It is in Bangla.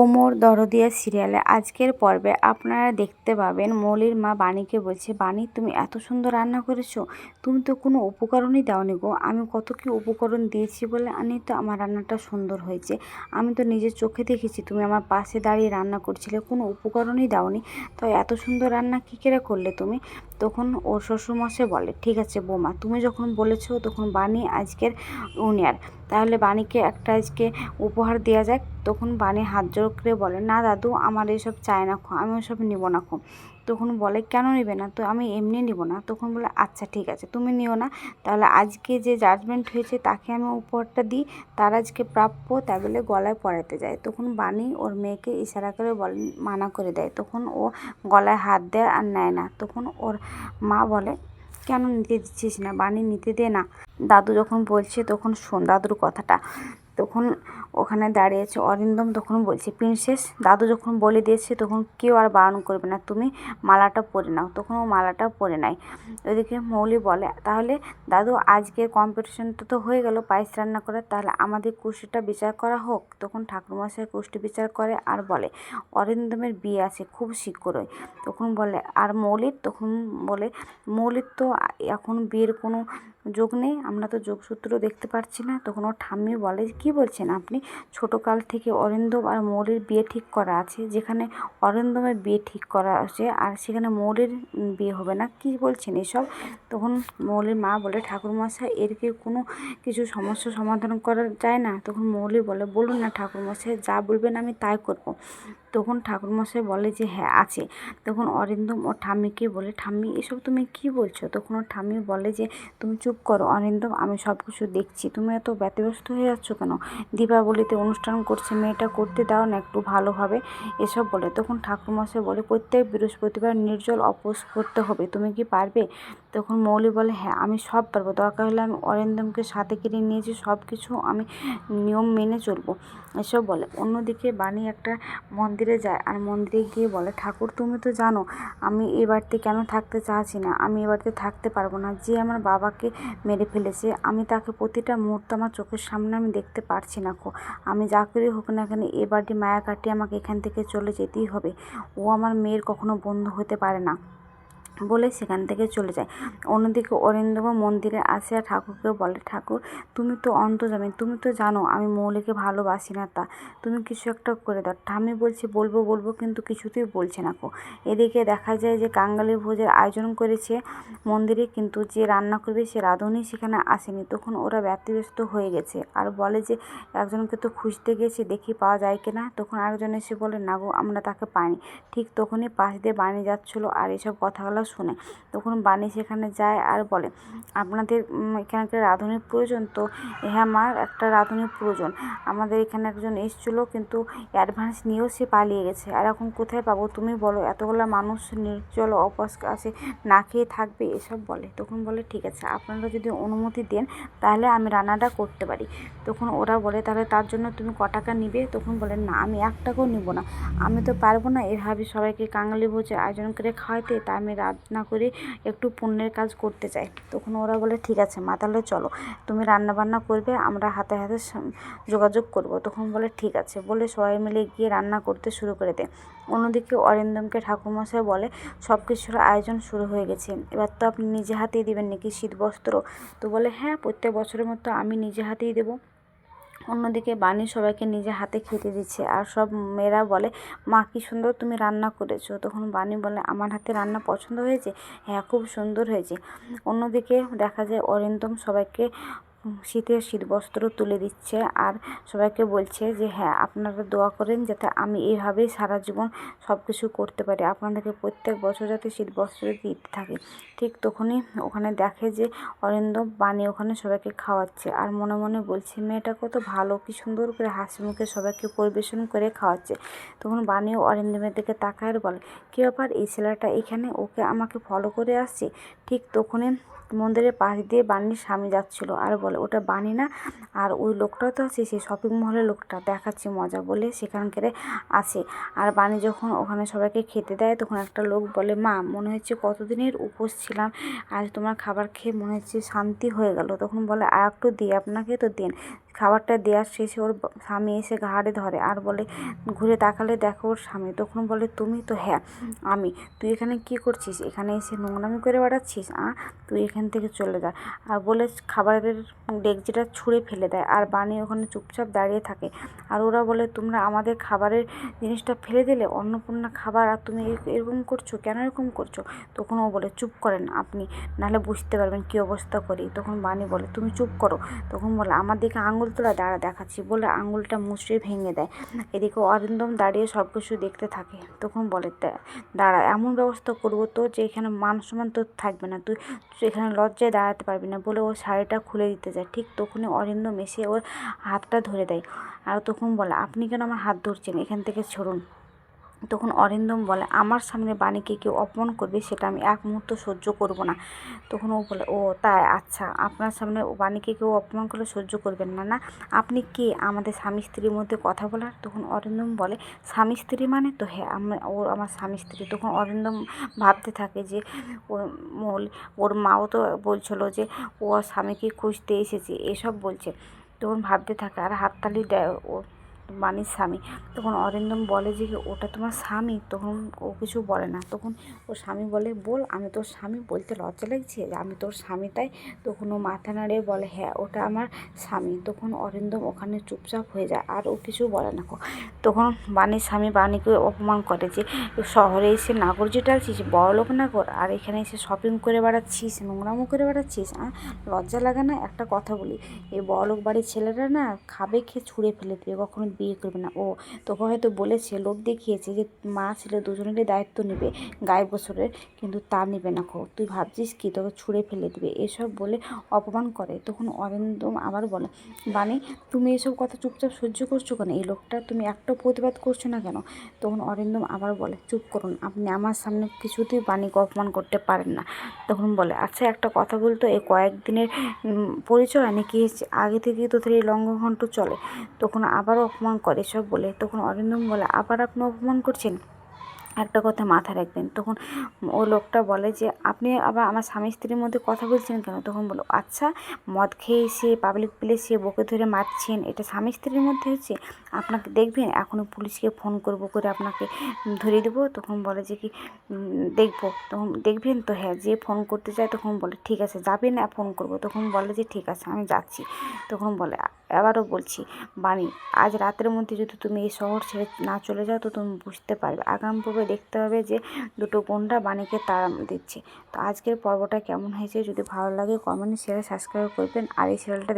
ওমর দরদিয়া সিরিয়ালে। আজকের পর্বে আপনারা দেখতে পাবেন মৌলির মা বাণীকে বলছে, বাণী, তুমি এত সুন্দর রান্না করেছ। তুমি তো কোনো উপকরণই দাওনি গো। আমি কত কি উপকরণ দিয়েছি বলে আনি তো আমার রান্নাটা সুন্দর হয়েছে। আমি তো নিজের চোখে দেখেছি, তুমি আমার পাশে দাঁড়িয়ে রান্না করছিলে। কোনো উপকরণই দাওনি। তো এত সুন্দর রান্না কী করে করলে তুমি? তখন ওর শ্বশুরমশাই বলে, ঠিক আছে বৌমা, তুমি যখন বলেছ তখন বাণী আজকের উনিয়ার। তাহলে বাণীকে একটা আজকে উপহার দেওয়া যাক। তখন বাণী হাত জোর করে বলে, না দাদু, আমার এসব চায় না খো, আমি ওসব নিব না খো। তখন বলে, কেন নেবে না? তো আমি এমনি নিব না। তখন বলে আচ্ছা ঠিক আছে, তুমি নিও না। তাহলে আজকে যে জাজমেন্ট হয়েছে, তাকে আমি উপহারটা দিই। তার আজকে প্রাপ্য তাই বলে গলায় পড়াতে যায়। তখন বাণী ওর মেয়েকে ইশারা করে বল, মানা করে দেয়। তখন ও গলায় হাত দেয় আর নেয় না। তখন ওর মা বলে, কেন নিতে দিচ্ছিস না? বাণী নিতে দে না। দাদু যখন বলছে, তখন শোন দাদুর কথাটা। তখন ওখানে দাঁড়িয়েছে। অরিন্দম তখন বলছে, প্রিন্সেস, দাদু যখন বলে দিয়েছে, তখন কেউ আর বারণ করবে না। তুমি মালাটা পরে নাও। তখন ও মালাটা পরে নেয়। ওইদিকে মৌলি বলে, তাহলে দাদু, আজকে কম্পিটিশনটা তো হয়ে গেল, পায়েস রান্না করার। তাহলে আমাদের কুষ্টিটা বিচার করা হোক? তখন ঠাকুরমশাই কুষ্টি বিচার করে আর বলে, অরিন্দমের বিয়ে আছে খুব শীঘ্রই তখন বলে, আর মৌলির? তখন বলে, মৌলির তো এখন বিয়ের কোনো যোগ নেই, আমরা তো যোগসূত্র দেখতে পাচ্ছি না। তখন ওর ঠাম্মি বলে, কি বলছেন আপনি? ছোটোকাল থেকে অরিন্দম আর মৌলির বিয়ে ঠিক করা আছে, যেখানে অরিন্দমের বিয়ে ঠিক করা আছে আর সেখানে মৌলির বিয়ে হবে না। কি বলছেন এসব? তখন মৌলির মা বলে, ঠাকুরমশাই, এর কি কোনো কিছু সমস্যা সমাধান করা যায় না? তখন মৌলি বলে, বলুন না ঠাকুরমশাই, যা বলবেন আমি তাই করব। তখন ঠাকুরমশাই বলে যে হ্যাঁ আছে। তখন অরিন্দম ও ঠাম্মিকে বলে, ঠাম্মি, এসব তুমি কি বলছো? তখন ওর ঠাম্মি বলে যে, তুমি চুপ করো অরিন্দম আমি সব কিছু দেখছি। তুমি এত ব্যতিব্যস্ত হয়ে যাচ্ছ কেন? দীপাবলিতে অনুষ্ঠান করছে, মেয়েটা করতে দাও না, একটু ভালোভাবে এসব বলে। তখন ঠাকুরমশাই বলে, প্রত্যেক বৃহস্পতিবার নির্জল অপোস করতে হবে, তুমি কি পারবে? তখন মৌলি বলে হ্যাঁ আমি সব পারব, দরকার হলে আমি অরিন্দমকে সাথে কিনে নিয়েছি সব কিছু আমি নিয়ম মেনে চলবো। এসব বলে। অন্যদিকে বাণী একটা মন্দিরে যায়, আর মন্দিরে গিয়ে বলে, ঠাকুর, তুমি তো জানো, আমি এ বাড়িতে কেন থাকতে চাচ্ছি না? আমি এ বাড়িতে থাকতে পারব না। যে আমার বাবাকে মেরে ফেলেছে। আমি তাকে প্রতিটা মুহূর্ত আমার চোখের সামনে আমি দেখতে পারছি না কো। আমি যা করি হোক না কেন, এ বাড়ি মায়া কাটিয়ে আমাকে এখান থেকে চলে যেতেই হবে। ও আমার মেয়ের কখনো বন্ধু হতে পারে না। বলে সেখান থেকে চলে যায়। অন্যদিকে অরিন্দম মন্দিরে আসে আর ঠাকুরকে বলে, ঠাকুর, তুমি তো অন্তর্যামী, তুমি তো জানো আমি মৌলিকে ভালোবাসি না তা। তুমি কিছু একটা করে দাও। ঠাম্মি বলছে, বলব বলব, কিন্তু কিছুতেই বলছে না কো। এদিকে দেখা যায় যে কাঙ্গালি ভোজের আয়োজন করেছে মন্দিরে, কিন্তু যে রান্না করবে সে রাঁধুনি সেখানে আসেনি। তখন ওরা ব্যতিব্যস্ত হয়ে গেছে আর বলে যে, একজনকে তো খুঁজতে গেছে, দেখি পাওয়া যায় কিনা? তখন আরেকজন এসে বলে, না গো, আমরা তাকে পাইনি। ঠিক তখনই পাশ দিয়ে বাণী যাচ্ছিল আর এসব কথাগুলো শুনে। তখন বাণী সেখানে যায় আর বলে, আপনাদের এখানকার রাঁধুনির প্রয়োজন তো? হ্যাঁ মার একটা রাঁধুনির প্রয়োজন। আমাদের এখানে একজন এসেছিল কিন্তু অ্যাডভান্স নিয়েও সে পালিয়ে গেছে। আর এখন কোথায় পাবো তুমি বলো। এতগুলো মানুষ নির্জল অপাস আছে, না খেয়ে থাকবে, এসব বলে। তখন বলে, ঠিক আছে, আপনারা যদি অনুমতি দেন, তাহলে আমি রান্নাটা করতে পারি। তখন ওরা বলে, তাহলে তার জন্য তুমি ক টাকা নিবে? তখন বলে, না, আমি এক টাকাও নিব না। আমি তো পারব না। এভাবে সবাইকে কাঙালি ভোজে আয়োজন করে খাওয়াইতে। তা আমি রান্না করে একটু পুণ্যের কাজ করতে চাই তখন ওরা বলে, ঠিক আছে, মা, তাহলে চলো। তুমি রান্না বান্না করবে, আমরা হাতে হাতে যোগাযোগ করব। তখন বলে, ঠিক আছে। বলে সবাই মিলে গিয়ে রান্না করতে শুরু করে দেয়। অন্যদিকে অরিন্দমকে ঠাকুরমশাই বলে সব কিছুর আয়োজন শুরু হয়ে গেছে। এবার তো আপনি নিজে হাতেই দেবেন নাকি শীত বস্ত্র তো বলে হ্যাঁ প্রত্যেক বছরের মতো আমি নিজে হাতেই দেবো। অন্যদিকে বানি সবাইকে নিজে হাতে খেতে দিচ্ছে। আর সব মেয়েরা বলে, মা, কী সুন্দর তুমি রান্না করেছ। তখন বানি বলে, আমার হাতে রান্না পছন্দ হয়েছে? হ্যাঁ খুব সুন্দর হয়েছে। অন্যদিকে দেখা যায়, অরিন্দম সবাইকে শীতের শীতবস্ত্র তুলে দিচ্ছে আর সবাইকে বলছে যে হ্যাঁ আপনারা দোয়া করেন যাতে আমি এইভাবেই সারা জীবন সব কিছু করতে পারি। আপনাদেরকে প্রত্যেক বছর যাতে শীতবস্ত্র দিতে থাকে। ঠিক তখনই ওখানে দেখে যে, অরিন্দম বাণী ওখানে সবাইকে খাওয়াচ্ছে আর মনে মনে বলছে, মেয়েটা কত ভালো, কি সুন্দর করে হাসি মুখে সবাইকে পরিবেশন করে খাওয়াচ্ছে। তখন বাণীও অরিন্দমের দিকে তাকায় বলে, কী ব্যাপার? এই ছেলেটা এখানে? ওকে আমাকে ফলো করে আসছে? ঠিক তখনই মন্দিরের পাশ দিয়ে বানির স্বামী যাচ্ছিল। আর বলে, ওটা বানি না? আর ওই লোকটাও তো আছে সেই শপিং মলের লোকটা। দেখাচ্ছে মজা বলে সেখানকারে আসে। আর বানি যখন ওখানে সবাইকে খেতে দেয়, তখন একটা লোক বলে, মা, মনে হচ্ছে কতদিনের উপোস ছিলাম। আজ তোমার খাবার খেয়ে মনে হচ্ছে শান্তি হয়ে গেল। তখন বলে, আর একটু দিই আপনাকে তো দেন। খাবারটা দেওয়ার শেষে ওর স্বামী এসে ঘাড়ে ধরে আর বলে, ঘুরে তাকালে দেখো ওর স্বামী। তখন বলে, তুমি তো হ্যাঁ আমি। তুই এখানে কি করছিস? এখানে এসে নোংরামি করে বেড়াচ্ছিস, আ? তুই এখান থেকে চলে যা। আর বলে খাবারের ডেকচিটা ছুঁড়ে ফেলে দেয় আর বানি ওখানে চুপচাপ দাঁড়িয়ে থাকে। আর ওরা বলে, তোমরা আমাদের খাবারের জিনিসটা ফেলে দিলে, অন্নপূর্ণা খাবার আর তুমি এরকম করছ, কেন এরকম করছ? তখন ও বলে, চুপ করেন আপনি, নাহলে বুঝতে পারবেন কী অবস্থা করি। তখন বানি বলে, তুমি চুপ করো। তখন বলে, আমার দিকে আঙুল তোলা, দাঁড়া দেখাচ্ছি, বলে আঙুলটা মুচড়ে ভেঙে দেয়। এদিকে অরিন্দম দাঁড়িয়ে সব কিছু দেখতে থাকে, তখন বলে দাঁড়া, এমন ব্যবস্থা করব তো যে এখানে মান সম্মান তোর থাকবে না, তুই এখানে লজ্জায় দাঁড়াতে পারবি না, বলে ও শাড়িটা খুলে দিতে যায়। ঠিক তখনই অরিন্দম এসে ওর হাতটা ধরে দেয়, আর তখন বলে, আপনি কেন আমার হাত ধরছেন? এখান থেকে সরুন তখন অরিন্দম বলে, আমার সামনে বাণীকে কেউ অপমান করবে, সেটা আমি এক মুহূর্ত সহ্য করব না। তখন ও বলে, ও, তাই? আচ্ছা আপনার সামনে বাণীকে কেউ অপমান করলে সহ্য করবেন না না? আপনি কে? আমাদের স্বামী স্ত্রীর মধ্যে কথা বলার? তখন অরিন্দম বলে, স্বামী স্ত্রী মানে তো হ্যাঁ আমরা ও আমার স্বামী স্ত্রী। তখন অরিন্দম ভাবতে থাকে যে ওর মাও তো বলছিল যে, ও স্বামীকে খুঁজতে এসেছে। এসব বলছে। তখন ভাবতে থাকে, আর হাততালি দেয় ও বাণীর স্বামী। তখন অরিন্দম বলে যে, ওটা তোমার স্বামী? তখন ও কিছু বলে না। তখন ও স্বামী বলে, বল, আমি তোর স্বামী বলতে লজ্জা লাগছে? যে আমি তোর স্বামী তাই তখন ও মাথা নাড়িয়ে বলে হ্যাঁ ওটা আমার স্বামী। তখন অরিন্দম ওখানে চুপচাপ হয়ে যায়, আর ও কিছু বলে না। তখন বাণীর স্বামী বাণীকে অপমান করে যে, শহরে এসে নাগর জেটালছিস বড়লোক নাগর? আর এখানে এসে শপিং করে বেড়াচ্ছিস, নোংরামো করে বেড়াচ্ছিস লজ্জা লাগে না? একটা কথা বলি, এই বড়লোক বাড়ির ছেলেরা না, খাবে খেয়ে ছুঁড়ে ফেলে দেবে, কখনো বিয়ে করবে না। ও তোকে হয়তো বলেছে লোক দেখিয়েছে যে মা, ছেলে দুজনেরই দায়িত্ব নেবে, গায়ে বছরের, কিন্তু তা নেবে না খো তুই ভাবছিস কি তোকে ছুঁড়ে ফেলে দিবে? এসব বলে অপমান করে। তখন অরিন্দম আবার বলে, বাণী, তুমি এসব কথা চুপচাপ সহ্য করছ কেন? এই লোকটা তুমি একটাও প্রতিবাদ করছ না কেন? তখন অরিন্দম আবার বলে, চুপ করুন, আপনি আমার সামনে কিছুতেই বাণীকে অপমান করতে পারেন না। তখন বলে আচ্ছা একটা কথা বলতো এই কয়েকদিনের পরিচয় নাকি আগে থেকেই তোদের এই লঙ্ঘঘণ্ট চলে? তখন আবারও অপমান করে সব বলে তখন অরিন্দম বলে, আবার আপনি অপমান করছেন? একটা কথা মাথায় রাখবেন। তখন ও লোকটা বলে যে, আপনি আবার আমার স্বামী স্ত্রীর মধ্যে কথা বলছেন কেন? তখন বলো আচ্ছা মদ খেয়ে এসে পাবলিক প্লেসে বকে ধরে মারছেন, এটা স্বামী স্ত্রীর মধ্যে হচ্ছে? আপনাকে দেখবেন, এখনও পুলিশকে ফোন করব করে আপনাকে ধরিয়ে দেবো? তখন বলে যে কি দেখব। তখন দেখবেন তো হ্যাঁ যে ফোন করতে চায় তখন বলে, ঠিক আছে, যাবেন না ফোন করব। তখন বলে যে, ঠিক আছে, আমি যাচ্ছি। তখন বলে আবারও বলছি, বাণী, আজ রাতের মধ্যে যদি তুমি এই শহর ছেড়ে না চলে যাও তো তুমি বুঝতে পারবে। আগাম পূর্বে দেখতে হবে যে দুটো বোনরা বাণীকে তাড়া দিচ্ছে। তো আজকের পর্বটা কেমন হয়েছে যদি ভালো লাগে কমেন্ট শেয়ার সাবস্ক্রাইব করবেন। আর এই সিরিয়ালটা